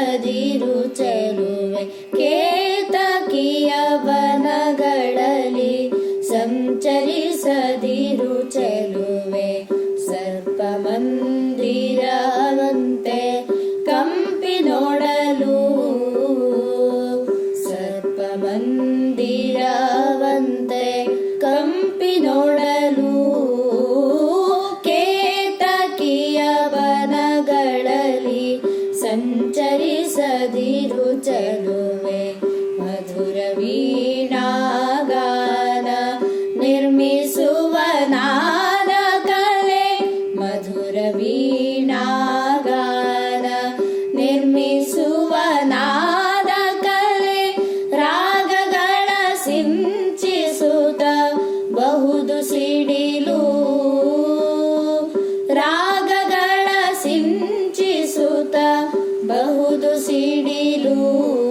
ಸಂಚರಿಸದಿರು ಚೆಲುವೆ ಮಧುರ ವೀಣಾಗಾನ ನಿರ್ಮಿಸುವ ನಾದ ಕಲೆ ಮಧುರ ವೀಣಾಗಾನ ನಿರ್ಮಿಸುವ ನಾದ ಕಲೆ ರಾಗಗಳ ಸಿಂಚಿಸುತ್ತ ಬಹುದು ಸಿಡಿಲು. ರಾಗಗಳ ಸಿಂಚಿಸುತ್ತ ಬಹುದು ಸಿಡಿಲು.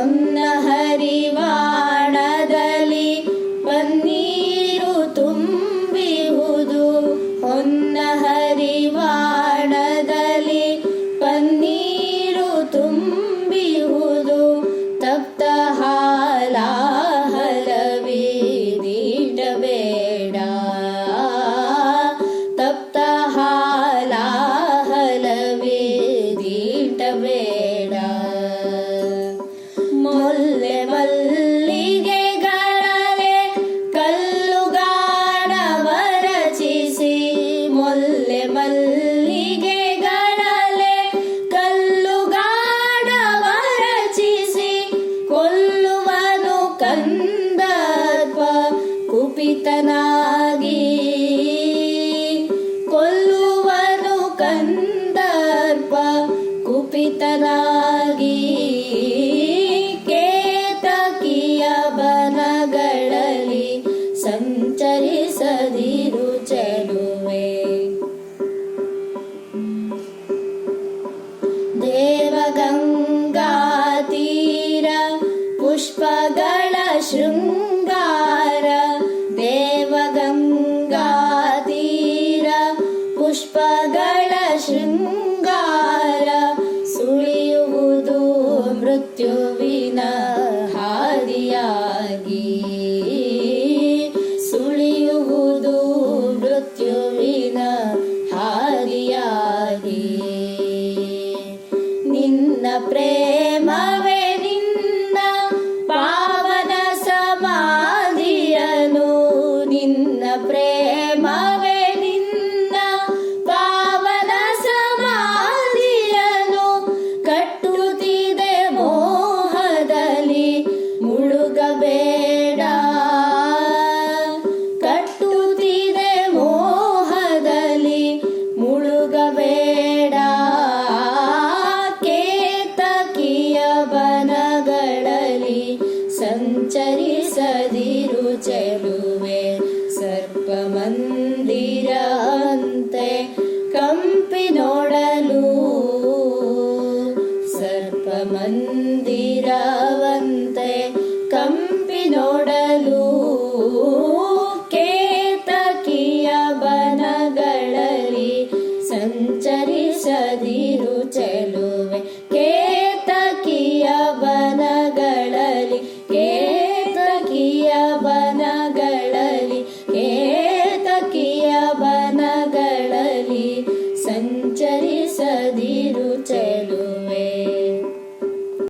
والنهر ಕುಪಿತನಾಗಿ ಕೊಲ್ಲುವನು ಕಂದರ್ಪ ಕುಪಿತನಾಗಿ ಕೇತಕಿಯ ಬನಗಳಲ್ಲಿ ಸಂಚರಿಸದಿರು ಚೆಲುವೆ. ದೇವಗಂಗಾ ತೀರ ಪುಷ್ಪಗಳ ಶೃಂಗಾರ ಪುಷ್ಪಗಳ ಶೃಂಗಾರ ಸುಳಿಯುವುದು ಮೃತ್ಯುವಿನ ಮುಳುಗಬೇಡ ಕಟ್ಟುತ್ತಿದೆ ಮೋಹದಲ್ಲಿ ಮುಳುಗಬೇಡ. ಕೇತಕಿಯ ಬನಗಳಲ್ಲಿ ಸಂಚರಿಸದಿರು ಚೆಲುವೆ ಕೇತಕಿಯ ಬನಗಳಲ್ಲಿ ಸಂಚರಿಸದಿರು ಚೆಲುವೆ